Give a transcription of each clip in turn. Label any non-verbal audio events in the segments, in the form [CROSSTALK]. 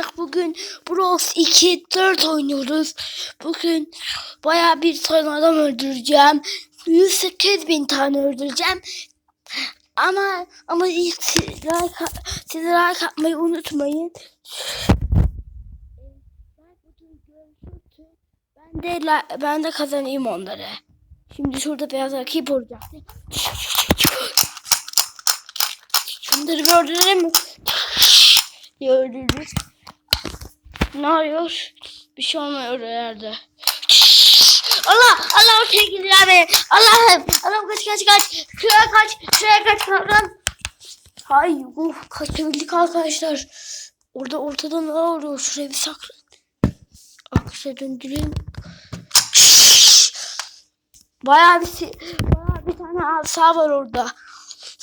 arkadaşlar bugün Bros 2 4 oynuyoruz. Bugün baya bir tane adam öldüreceğim. 108 bin tane öldüreceğim. Ama ama ilk siz like, siz like atmayı unutmayın. Ben de ben de kazanayım onları. Şimdi şurada beyaz rakip olacak. Şunları bir öldürelim mi? Ya öldürürüz. Ne arıyor? Bir şey olmuyor herhalde. Allah! Allah ortaya gidiyor abi. Allah'ım! Allah'ım kaç kaç kaç. Şuraya kaç. Şuraya kaç. Allah'ım. Hay uf kaçabildik arkadaşlar. Orada ortada ne oluyor? Şuraya bir saklan. Arkadaşlar döndüreyim. Bayağı bir bayağı bir tane asa var orada.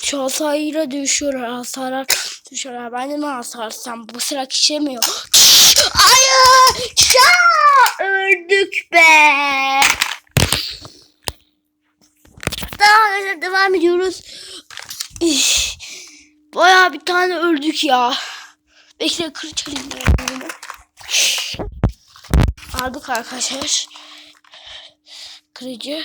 Şu asayla düşüyorlar. Asalar düşüyorlar. Ben de mi asarsam bu sıra kişemiyor. Hayır! Çaa! Öldük be! Daha devam ediyoruz. İş. Bayağı bir tane öldük ya. Bekle kırıç alayım. Aldık arkadaşlar. Kırıcı.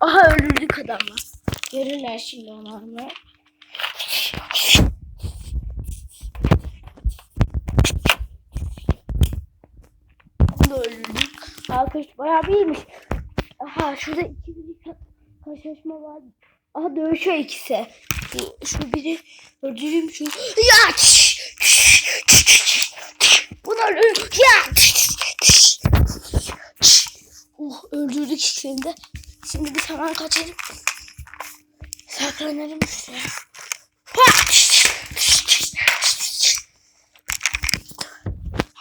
Aha öldürdük adamı. Görürler şimdi onlarla. Öldürdük. Arkadaş bayağı bir iyiymiş. Aha şurada iki bir ka- karşılaşma var. Aha dövüşüyor ikisi. Şu biri öldüreyim şu. Ya! Bunu öldür. Ya! Oh öldürdük ikisini de. Şimdi biz hemen kaçalım. Saklanalım şuraya.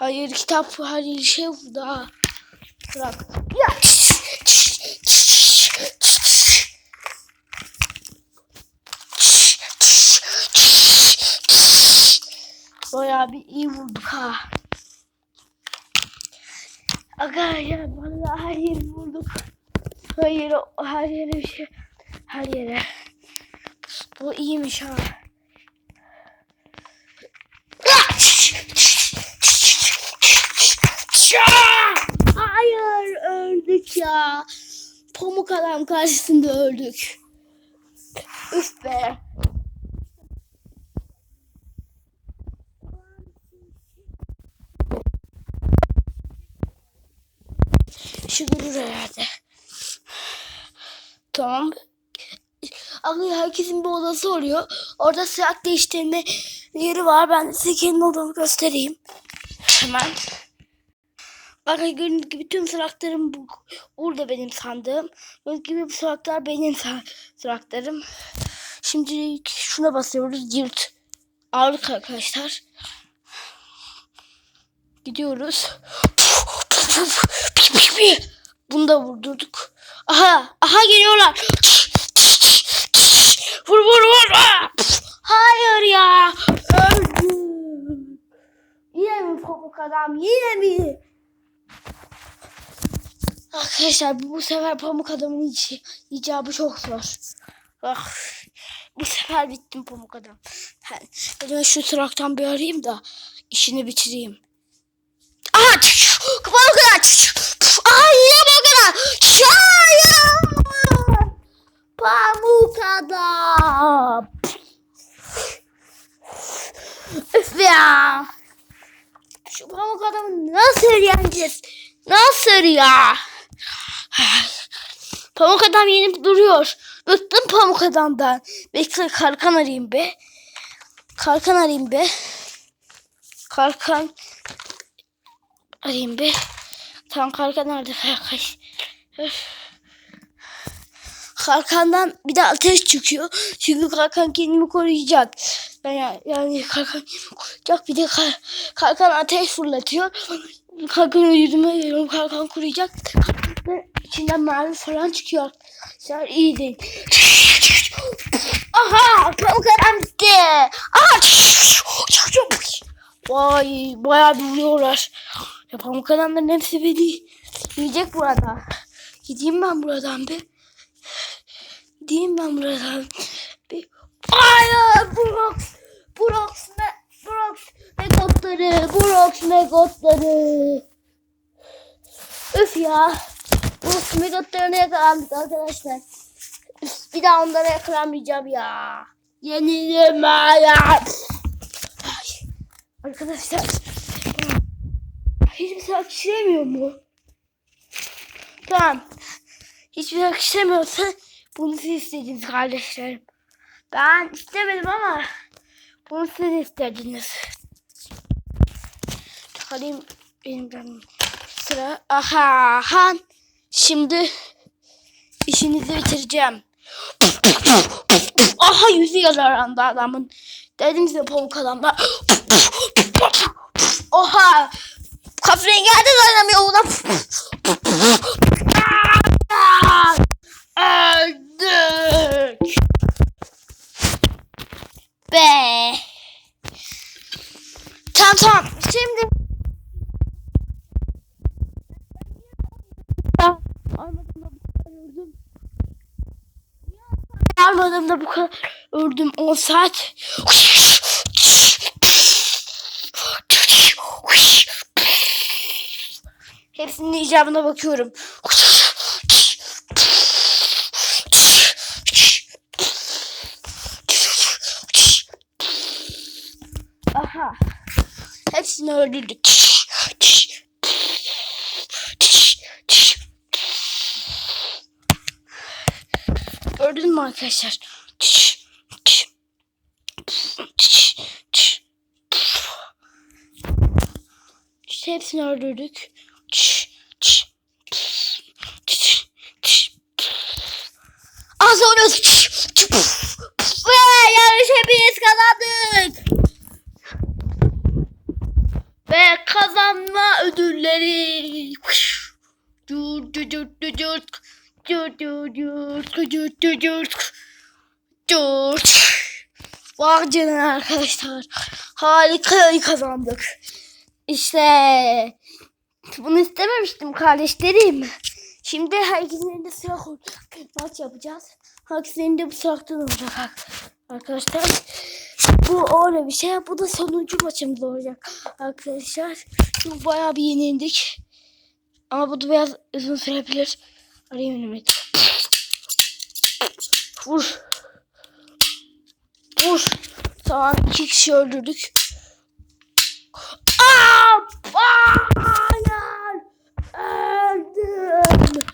Hayır kitap hayır şey burada. Bırak. Ya. Bayağı bir iyi vurduk ha. Arkadaşlar vallahi her yeri vurduk. Yere, her yere bir şey. Her yere. Bu iyiymiş ha. Hayır öldük ya. Pamuk adam karşısında öldük. Üf be. Şu görür herhalde. Tamam. Abi herkesin bir odası oluyor. Orada silah değiştirme yeri var. Ben size kendi odamı göstereyim. Hemen. Bakın gördüğünüz gibi tüm sıraklarım bu. Burada benim sandığım. Gördüğünüz gibi bu sıraklar benim sıraklarım. Şimdi şuna basıyoruz. Yırt. Aldık arkadaşlar. Gidiyoruz. Bunu da vurdurduk. Aha, aha geliyorlar. Vur vur vur. Hayır ya. Öldüm. Yine mi pamuk adam? Yine mi? Arkadaşlar bu, sefer pamuk adamın ic icabı çok zor. Ah, bu sefer bittim pamuk adam. Ha, Ben şu traktan bir arayayım da işini bitireyim. Aha! Pamuk adam! Ay pamuk adam! Hayır! Pamuk adam! Üf ya! Şu pamuk adamı nasıl yeneceğiz? Nasıl ya? [SIGHS] Pamuk adam yenip duruyor. Bıktım pamuk adamdan. Bekle kalkan arayayım be. Kalkan arayayım be. Kalkan arayayım be. Tam kalkan nerede? Kalkan. Kalkandan bir de ateş çıkıyor. Çünkü kalkan kendimi koruyacak. Yani, yani kalkan kendimi koruyacak. Bir de kal- kalkan ateş fırlatıyor. Kalkan yüzüme veriyorum. Kalkan koruyacak. Ve içinden mermi falan çıkıyor. Sen iyi değil. Aha pamuk adam. Aha. Vay bayağı bir vuruyorlar. Ya pamuk hepsi beni yiyecek burada. Gideyim ben buradan bir. Gideyim ben buradan. Bir. Hayır Brox. Brox me, Brox megotları. Brox megotları. Öf ya. Bu Smegotlarına yakalandık arkadaşlar. Bir daha onlara yakalamayacağım ya. Yenildim ya. Ay, Arkadaşlar. Hiçbir şey akışlamıyor mu? Tamam. Hiçbir şey akışlamıyorsa bunu siz istediniz kardeşlerim. Ben istemedim ama bunu siz istediniz. Çıkarayım elimden sıra. Aha. Han. Şimdi işinizi bitireceğim. Aha yüzü yalandı adamın. Dedim size pamuk adamlar. Oha. Kafaya geldi dayanamıyor ulan. Öldük. Be. Tamam tamam. Şimdi Almadığımda bu kadar öldüm 10 saat. Hepsinin icabına bakıyorum. Aha. Hepsini öldürdük. Mü arkadaşlar? İşte hepsini öldürdük. Az sonra ve yarış hepimiz kazandık. Ve kazanma ödülleri. Dur dur dur dur Vay canına arkadaşlar. Harika kazandık. İşte bunu istememiştim kardeşlerim. Şimdi herkesin elinde silah olacak. Maç yapacağız. Herkesin elinde bu silahtan olacak arkadaşlar. Bu öyle bir şey. Bu da sonuncu maçımız olacak arkadaşlar. Çünkü bayağı bir yenildik. Ama bu da biraz uzun sürebilir. Arayayım Mehmet. Vur. Vur. Tamam iki kişi öldürdük. Aa! Hayır. Öldüm.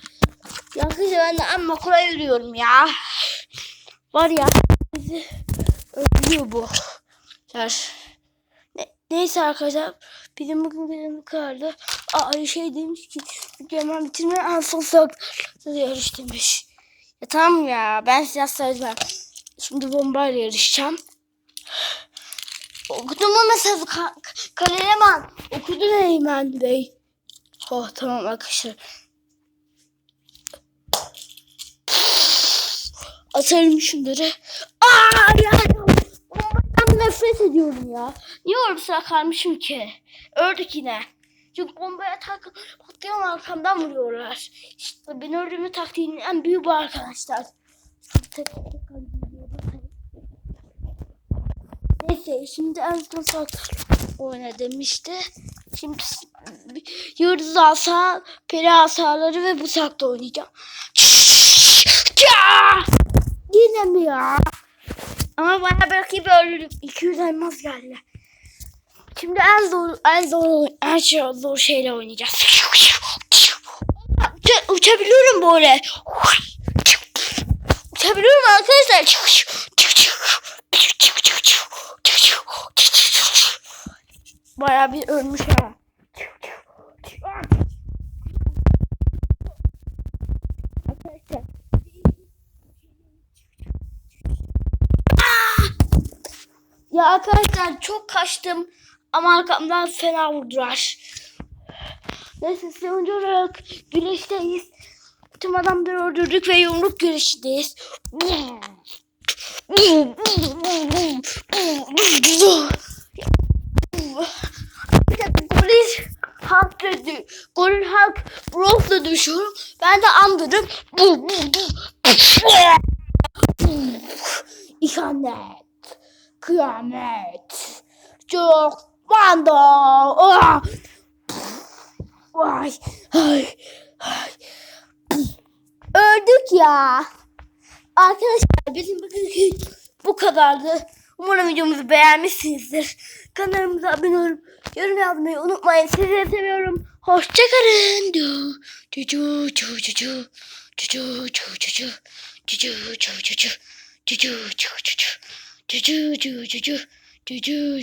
Yakışır ben de amma kolay yürüyorum ya. Var ya bizi bu. Der. Ne, neyse arkadaşlar. Bizim bugün bizim kararlı. Aa şey demiş ki hemen bitirme en son sağlıkla yarış demiş. Ya tamam ya ben size söyleyeceğim. Şimdi bombayla yarışacağım. Okudun mu mesajı ka Kaleleman? Okudun Eymen Bey. Oh tamam arkadaşlar. Atarım şunları. Aa ya. Bombadan nefret ediyorum ya. Niye orada kalmışım ki? Öldük yine. Çünkü bombaya tak patlıyor arkamdan vuruyorlar. İşte ben öldüğümü taktiğinin en büyüğü bu arkadaşlar. Neyse şimdi en son sağ oyna demişti. Şimdi yıldız asa, peri asaları ve bu sakta oynayacağım. Ya! Yine mi ya? Ama bana belki böyle 200 elmas geldi. Şimdi en zor, en zor, en şey, zor şeyle oynayacağız. Uça- uçabiliyorum böyle. Uçabiliyorum arkadaşlar. Bayağı bir ölmüş. Arkadaşlar. Ya arkadaşlar çok kaçtım ama arkamdan fena vurdular. Neyse sonuncu olarak güreşteyiz. Tüm adamları öldürdük ve yumruk güreşindeyiz. Bir dakika goril halk dedi. Goril halk Brock'la düşüyorum. Ben de andırım. İhanet. Kıyamet. Çok manda. Ah! Vay. Ay. Ay. Öldük ya. Arkadaşlar bizim bugünkü bu kadardı. Umarım videomuzu beğenmişsinizdir. Kanalımıza abone olup yorum yazmayı unutmayın. Sizleri seviyorum. Hoşçakalın. Du, du, du, du, du, du. Du, du, du, du, du. Du, du, du, du, du. Du, du,